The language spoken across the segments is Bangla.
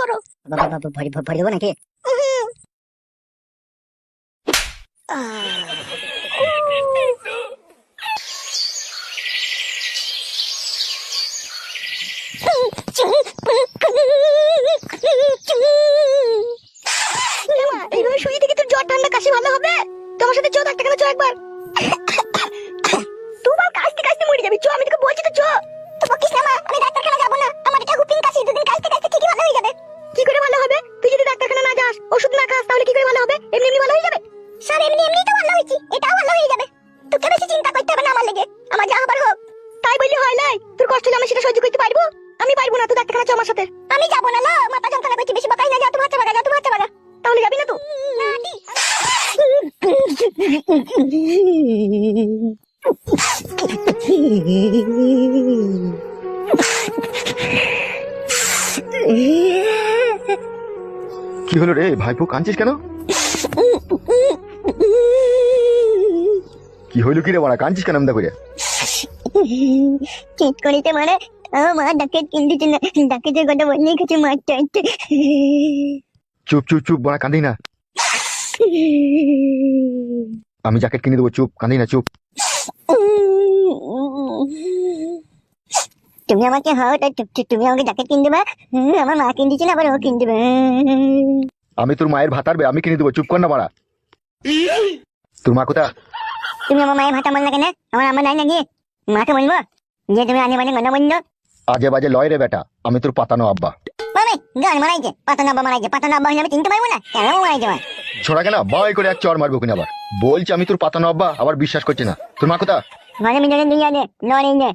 করো। ভরি দেবো নাকি? এইভাবে শুয়ে থেকে তোর জ্বর ঠান্ডা কাশি ভালো হবে? তোমার সাথে চো ডাক্তারখানা চো একবার। তোমার কাশতে কাশতে মরে যাবি। চো আমি তোকে বলছি তো চো। তো বকিস না মা আমি ডাক্তারখানা যাব না। আমার এটা হুপিং কাশি। দুদিন কাশতে কাশতে ঠিকই ভালো হয়ে যাবে। কি করে ভালো হবে? তুই যদি ডাক্তারখানা না যাস ওষুধ না খাস তাহলে কি করে ভালো হবে? এমনি এমনি ভালো হয়ে যাবে? স্যার এমনি এমনি তো ভালো হয়েছি। এটাও ভালো হয়ে যাবে। তোকে বেশি চিন্তা করতে হবে না আমার লেগে। আমার যা হবার হোক। তাই বললি হয় নাই? তোর কষ্ট হলে আমি সেটা সহ্য করতে পারব? আমি পারব না তুই ডাক্তারখানা চো আমার সাথে। আমি যাব না লো মাথা যন্ত্রণা করছি বেশি বাকাই না যা তুমি হাতে বাগা যা তুমি হাতে বাগা। তাহলে যাবি না তুই না দি কি হলো রে? ভাইপো কাঁদছিস কেন? কি হইল কি রে বড়া কাঁদছিস কেন আমদা করে ঠিক করিতে মানে আমার ডাকে কিনতে না ডাকে যে কথা বলে গেছে মার চাইতে চুপ চুপ চুপ বড়া কাঁদি না। আমি জ্যাকেট কিনে দেবো চুপ কাঁদি না চুপ। তুমি আমাকে হাও তুমি আমাকে জ্যাকেট কিনে দেবে আমার মা কিনে দিচ্ছে না আবার ও কিনে দেবে আমি তোর মায়ের ভাতারবে আমি কিনে দেবো চুপ কর না বাড়া। তোর মা কোথা তুমি আমার মায়ের ভাতা বললে কেন? আমার আমার নাই নাকি? মাকে বলব? যে তুমি আনে মানে গন্ডা বলল আজে বাজে লয় রে বেটা আমি তোর পাতানো আব্বা। মানে গান মারাইছে পাতা নাব্বা মারাইছে পাতা নাব্বা হলে আমি চিনতে পারব না কেন মারাইছে আমার? ছোড়া কেন? বাই করে এক চর মারবো কিনা আবার। বলছি আমি তোর পাতানো আব্বা আবার বিশ্বাস করছি না। তোর মা কোথা ঘরে মিলে দুই আনে নে।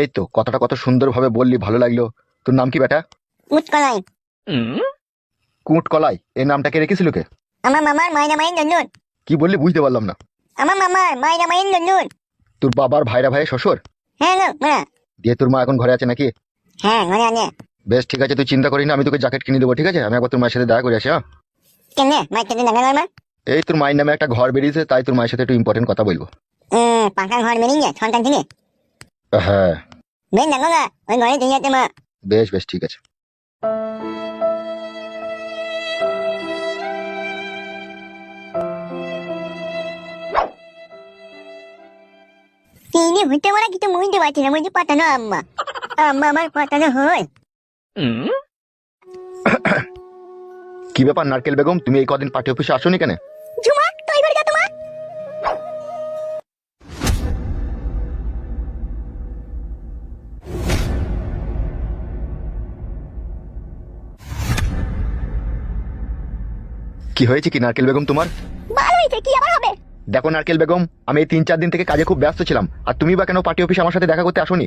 এই তো কথাটা কত সুন্দর ভাবে বললি ভালো লাগল। তোর নাম কি বেটা? উৎকলাই কুট কলাই এই নামটা কে রেখেছিল কে আমার মামার মায়েরা মায়ের জন্যুন কি বললি বুঝতে পারলাম না। আমার মামার মায়েরা মায়ের জন্যুন তোর বাবার ভাইরা ভাই শ্বশুর? হ্যাঁ গো মা। দিয়ে তোর মা এখন ঘরে আছে নাকি? হ্যাঁ ঘরে আনে বেশ ঠিক আছে তুই চিন্তা করি না আমি তোকে জ্যাকেট কিনে দেবো ঠিক আছে? আমি একবার তোর মায়ের সাথে দেখা করে আসি হ্যাঁ? কেন? মায়ের সাথে দেখা মা এই তোর মায়ের নামে একটা ঘর বেরিয়েছে তাই তোর মায়ের সাথে একটু ইম্পর্টেন্ট কথা বলব। পাকা ঘর বেরিয়ে সন্তান থেকে? হ্যাঁ। বেশ দেখো গা ওই ঘরে দিয়ে যাচ্ছে মা। বেশ বেশ ঠিক আছে। তিনি হইতে পারে কিছু বুঝতে পারছি না পাতানো আম্মা? আম্মা আমার পাতানো হয় কি ব্যাপার নারকেল বেগম? তুমি এই কদিন পার্টি অফিসে আসোনি কেন? কি হয়েছে কি নারকেল বেগম তোমার? ভালো হয়েছে কি আবার হবে? দেখো নারকেল বেগম আমি এই তিন চার দিন থেকে কাজে খুব ব্যস্ত ছিলাম আর তুমি বা কেন পার্টি অফিসে আমার সাথে দেখা করতে আসোনি?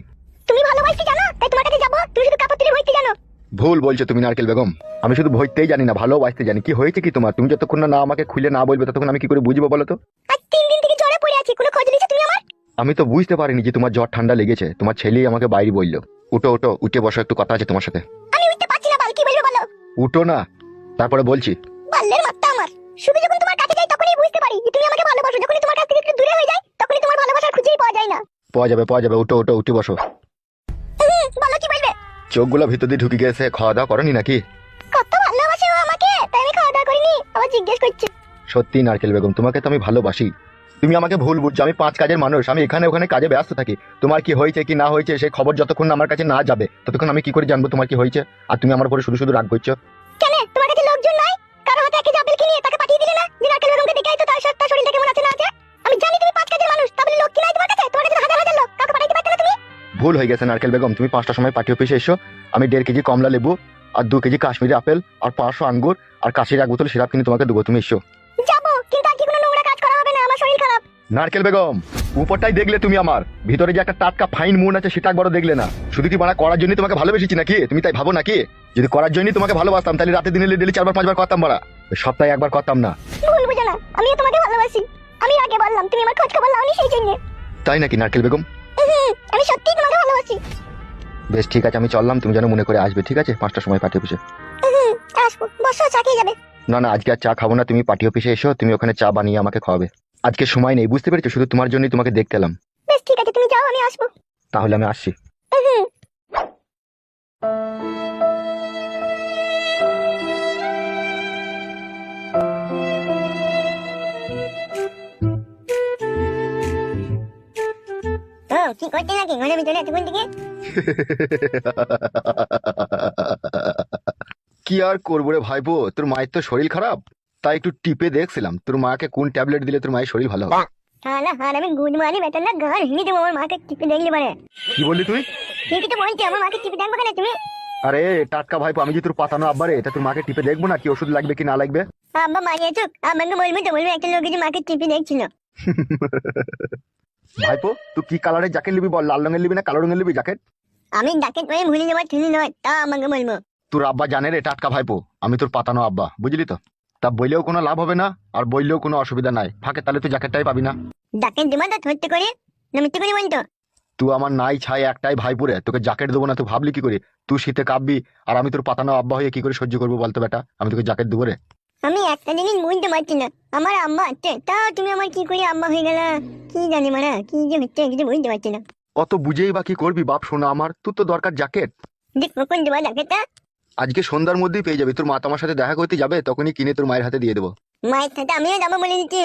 তুমি ভালোবাসতে জানো? তাই তোমার কাছে যাব তুমি শুধু কাপড় তুলে বইতে জানো। ভুল বলছো তুমি নারকেল বেগম। আমি শুধু ভইতেই জানি না ভালো ভালোবাসতে জানি। কি হয়েছে কি তোমার? তুমি যতক্ষণ না আমাকে খুলে না বলবে ততক্ষণ আমি কি করে বুঝব বলো তো? আজ তিন দিন থেকে জ্বরে পড়ে আছি কোনো খোঁজ নিয়েছো তুমি আমার? আমি তো বুঝতে পারিনি যে তোমার জ্বর ঠান্ডা লেগেছে। তোমার ছেলেই আমাকে বাইরে বলল। উঠো উঠো উঠে বসো একটু কথা আছে তোমার সাথে। আমি উঠতে পারছি না বাল কি বলব বলো? উঠো না তারপরে বলছি। শুধু যখন তোমার কাছে যাই তখনই বুঝতে পারি যে তুমি আমাকে ভালোবাসো। যখনই তোমার কাছ থেকে একটু দূরে হয়ে যায় তখনই তোমার ভালোবাসার খুঁজেই পাওয়া যায় না। পাওয়া যাবে পাওয়া যাবে। উঠো উঠো উঠে বসো। বলো কি বলবে? চোখগুলো ভিতর দিয়ে ঢুকে গেছে খাওয়া দাওয়া করনি নাকি? কত ভালোবাসে ও আমাকে তাই আমি খাওয়া দাওয়া করিনি। আবার জিজ্ঞেস করছে। সত্যি নারকেল বেগম তোমাকে তো আমি ভালোবাসি। তুমি আমাকে ভুল বুঝছ। আমি পাঁচ কাজের মানুষ। আমি এখানে ওখানে কাজে ব্যস্ত থাকি। তোমার কি হয়েছে কি না হয়েছে সেই খবর যতক্ষণ আমার কাছে না যাবে ততক্ষণ আমি কি করে জানব তোমার কি হয়েছে? আর তুমি আমার উপরে শুধু শুধু রাগ করছ? কেন? বেগমকে আইতো তার সাথে শরীরটা কেমন আছে না আছে আমি জানি তুমি পাঁচ কাজের মানুষ তাহলে লোক কি নাই তোমার কাছে তোমার কাছে হাজার হাজার লোক কাউকে পাঠাইতে পারতে না তুমি? ভুল হয়ে গেছে নারকেল বেগম তুমি পাঁচটার সময় পার্টি অফিসে এসো আমি দেড় কেজি কমলা লেবু আর দু কেজি কাশ্মীরি আপেল আর পাঁচশো আঙ্গুর আর কাশির এক বোতল সিরাপ কিনে তোমাকে দেবো তুমি এসো। যাব কিন্তু আর কি কোনো নোংরা কাজ করা হবে না আমার শরীর খারাপ। নারকেল বেগম উপরটাই দেখলে তুমি আমার ভিতরে যে একটা টাটকা ফাইন মুন আছে সেটা একবারও দেখলে না। শুধু কি বানা করার জন্য তোমাকে ভালোবেসেছি নাকি? তুমি তাই ভাবো নাকি? যদি করার জন্যই তোমাকে ভালোবাসতাম তাহলে রাতে দিনে ডেলি চারবার পাঁচবার করতাম বাড়া সপ্তাহে একবার করতাম না। না আমিও তোমাকে ভালোবাসি। আমি আগে বললাম তুমি আমার খোঁজ খবর লাওনি সেই জন্য। তাই নাকি নারকেল বেগম? আমি সত্যিই তোমাকে ভালোবাসি। বেশ ঠিক আছে আমি চললাম তুমি যেন মনে করে আসবে ঠিক আছে? পাঁচটার সময় পার্টি অফিসে আসব বসো চা খেয়ে যাবে। না না আজকে আর চা খাব না তুমি পার্টি অফিসে এসো তুমি ওখানে চা বানিয়ে আমাকে খাওয়াবে। আজকে সময় নেই বুঝতে পেরেছ? শুধু তোমার জন্যই তোমাকে দেখতে এলাম। বেশ ঠিক আছে তুমি যাও আমি আসব। তাহলে আমি আসছি। হুম। কি করতে নাকি ঘরের ভিতরে এতক্ষণ থেকে কি আর করব রে ভাইপো? তোর মায়ের তো শরীর খারাপ। তাই একটু টিপে দেখছিলাম। তোর মাকে কোন ট্যাবলেট দিলে তোর মায়ের শরীর ভালো হবে? শালা হার আমি গুড মারি বেতন না ঘর ভেঙে দেবো আমার মাকে টিপে দেখলি পারে কি বললি তুই? ঠিকই তো বলছি আমার মাকে টিপে দেখব কেন তুমি আরে টাটকা ভাইপো আমি যে তোর পাতানো আব্বারে এটা তোর মাকে টিপে দেখব না? কি ওষুধ লাগবে কি না লাগবে? আব্বা মারিয়েছো আমাকে বলবি তো বলবি একটা লোক যে মাকে টিপে দেখছিল। ভাইপো তুই কি কালারের জ্যাকেট নিবি বল? লাল রঙের নিবি না কালো রঙের নিবি জ্যাকেট আমি ডাকে তুমি ভুলে যাবার ঠেলি নয় তা আমাকে বলব। তোর আব্বা জানে রে টাটকা ভাইপো আমি তোর পাতানো আব্বা বুঝলি তো? তা বললেও কোনো লাভ হবে না আর বললেও কোনো অসুবিধা নাই। ফাঁকে তাহলে তুই জ্যাকেটটাই পাবি না। ডাকে দিবা তো ধরতে করে? না মিথ্যে করে বলতো? তুই আমার নাই ছাই একটাই ভাইপুরে তোকে জ্যাকেট দেবো না তুই ভাবলি কি করে? তুই শীতে কাঁপবি আর আমি তোর পাতানো আব্বা হয়ে কি করে সহ্য করব বলতো বেটা? আমি তোকে জ্যাকেট দেবো রে। আমি একটা জিনিস বুঝতে পারছি না। আমার আম্মা আছে। তাও তুমি আমার কি করে আম্মা হয়ে গেল? কি জানি মানে কি যে হচ্ছে কিছু বুঝতে পারছি না। অত বুঝেই বা কি করবি বাপ শোনা আমার তোর তো দরকার জ্যাকেট দেখ কখন দেবা জ্যাকেটটা আজকে সন্ধ্যার মধ্যেই পেয়ে যাবি। তোর মা তোমার সাথে দেখা করতে যাবে তখনই কিনে তোর মায়ের হাতে দিয়ে দেবো। মায়ের সাথে আমিও যাব বলে দিচ্ছি।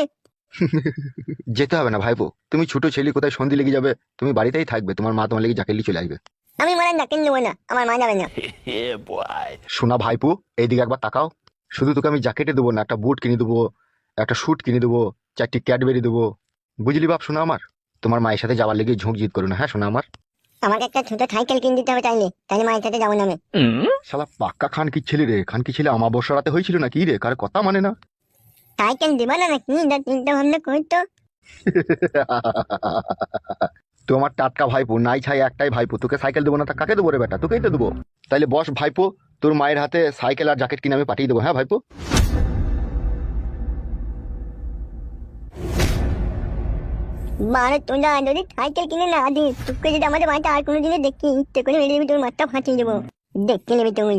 যেতে হবে না ভাইপো। তুমি ছোট ছেলে কোথায় সন্ধি লেগে যাবে? তুমি বাড়িতেই থাকবে। তোমার মা তোমার লেগে জ্যাকেট নিয়ে চলে আসবে। আমি মানে জ্যাকেট নেব না। আমার মা যাবে না। শোনা ভাইপো এইদিকে একবার তাকাও। শুধু তোকে আমি জ্যাকেটে দেবো না একটা বুট কিনে দেবো একটা স্যুট কিনে দেবো চারটি ক্যাডবেরি দেবো। বুঝলি বাপ শোনা আমার? তোমার মায়ের সাথে যাওয়ার লেগে ঝুঁক জিত করো না হ্যাঁ শোনা আমার? আমাকে একটা ছোট সাইকেল কিনে দিতে হবে তাইলে তাহলে মায়ের সাথে যাব না আমি। শালা পাক্কা খান কি ছেলে রে? খান কি ছেলে? আমাবস্যা রাতে হয়েছিল না কি রে? কার কথা মানে না? সাইকেল দিবা না নাকি? চিন্তা ভাবনা করতো তোমার টাটকা ভাইপো নাই ছাই একটাই ভাইপো তোকে সাইকেল দেবো না তা কাকে দেবো রে বেটা? তোকেই তো দেবো। তাইলে বস ভাইপো তোর মায়ের হাতে সাইকেল আর জ্যাকেট কিনে আমি পাঠিয়ে দেবো হ্যাঁ ভাইপো? মানে তোরা যদি সাইকেল কিনে না দিস, তোকে যদি আমাদের বাড়িতে আর কোনো দিনে দেখি, ইচ্ছে করে মেরে দিবি, তোর মাথা ফাটিয়ে দেবো। দেখতে নেবে তুমি।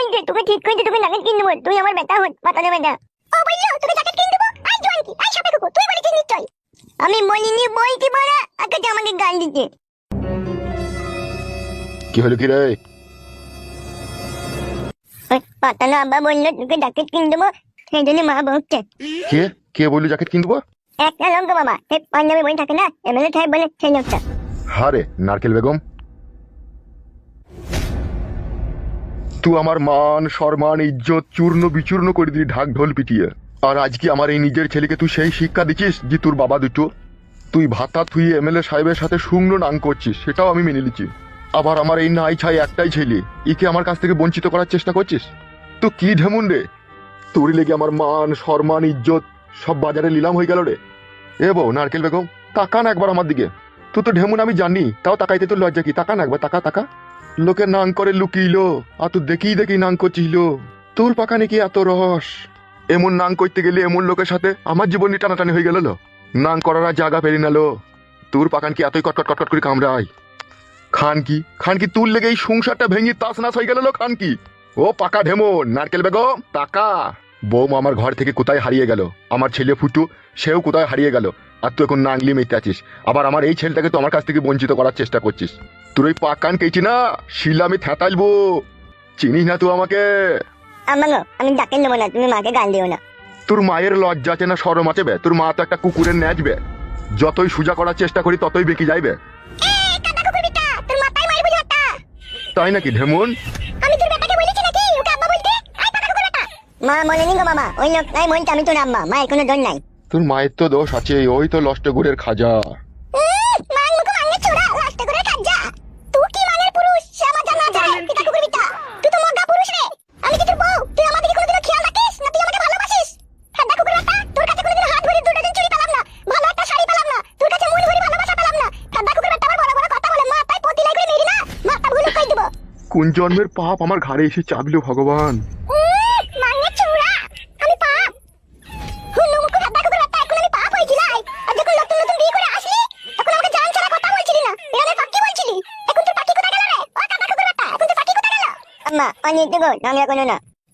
ওই তো তোকে ঠিক করে তোকে জ্যাকেট কিনে দেবো তুই আমার বেটা হত পাতানো বেটা। ও বলল তোকে জ্যাকেট কিনে দেবো? আই জোয়ান কি আই সাপে কুকুর তুই বলেছিস নিশ্চয় আমি বলিনি বলছি বড়া? আগে আমাকে গাল দিতে। কি হলো কি রে? পাতানো আব্বা বলল তোকে জ্যাকেট কিনে দেবো সেই জন্য মা বকছে। কে? কে বললি জ্যাকেট কিনে দেবো? একটা লোক বাবা সে পাঞ্জাবি বই থাকে না এমএলএ সাহেব বলে সেই লোকটা। হারে নারকেল বেগম। তুই আমার মান, সম্মান, ইজ্জত চূর্ণ বিচূর্ণ করে দিলি ঢাক ঢোল পিটিয়ে। আর আজকে আমার এই নিজের ছেলেকে তুই সেই শিক্ষা দিচ্ছিস যে তোর বাবা দুটো? তুই ভাতা তুই এমএলএ সাহেবের সাথে শুকনো নাং করছিস, সেটাও আমি মেনে নিচ্ছি। আবার আমার এই নাই ছাই একটাই ছেলে, একে আমার কাছ থেকে বঞ্চিত করার চেষ্টা করছিস? তো কি ঢেমুন রে? তোর লেগে আমার মান, সম্মান, ইজ্জত সব বাজারে নিলাম হয়ে গেল রে। এ বউ, নারকেল বেগম, তাকান একবার আমার দিকে। তুই তো ঢেমুন আমি জানি, তাও তাকাইতে তোর লজ্জা কি? তাকান একবার, তাকা তাকা। লোকে নাং করে লুকিইলো আর তুই দেখি দেখি নাং করছিল। তোর পাকা নাকি এত রস এমন নাং করতে গেলে এমন লোকের সাথে আমার জীবন টানাটানি হয়ে গেল। নাং করার আর জায়গা পেরি নালো তোর পাকান কি এতই কটকট কটকট করে কামড়ায়? খান কি? খান কি তোর লেগে এই সংসারটা ভেঙে তাস নাস হয়ে গেল খান কি? ও পাকা ঢেমন নারকেল বেগম টাকা বৌমা আমার ঘর থেকে কোথায় হারিয়ে গেল? আমার ছেলে ফুটু, সেও কোথায় হারিয়ে গেল? আর তুই এখন নাংলি মেতে আছিস। আবার আমার এই ছেলেটাকে তো আমার কাছ থেকে বঞ্চিত করার চেষ্টা করছিস। তোর ওই পাকান কেছি না? শিলা আমি থ্যাতাইলবো চিনিস না তুই আমাকে? আমাকে আমি জ্যাকেট নেব না তুমি মাকে গাল দিও না। তোর মায়ের লজ্জা আছে না সরম আছে বে? তোর মা তো একটা কুকুরের ন্যাচবে যতই সুজা করার চেষ্টা করি ততই বেঁকে যাইবে কাটা কুকুর বেটা তোর মাথায় মারি বুঝি একটা তাই নাকি ঢেমন মা বলেনি গো বাবা ওই লোক নাই মনটা আমি তোর আম্মা মায়ের কোনো দোষ নাই। তোর মায়ের তো দোষ আছে ওই তো লষ্ট গুড়ের খাজা। কোন জন্মের পাপ আমার ঘাড়ে এসে চাপলো ভগবান?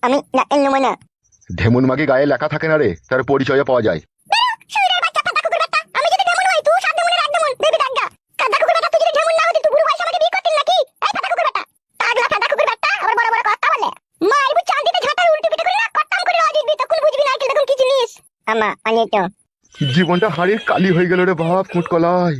আমি ঢেমন মাগে গায়ে লেখা থাকে না রে তার পরিচয় পাওয়া যায়। মামা অনেকটা জীবনটা হাড়ির কালি হয়ে গেল রে বাপ কুটকলাই।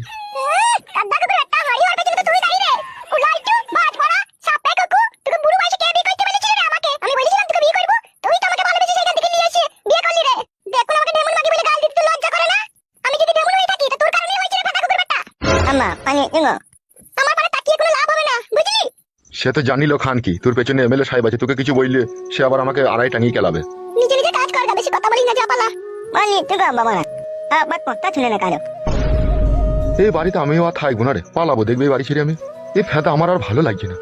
সে তো জানিল খান কি তোর পেছনে এমএলএ সাহেব আছে তোকে কিছু বললে সে আবার আমাকে আড়াই টাঙিয়ে কেলাবে। এই বাড়িতে আমিও আর থাকব না রে পালাবো দেখবে এই বাড়ি ছেড়ে আমি। এই ফেদা আমার আর ভালো লাগছে না।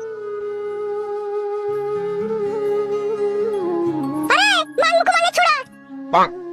আরে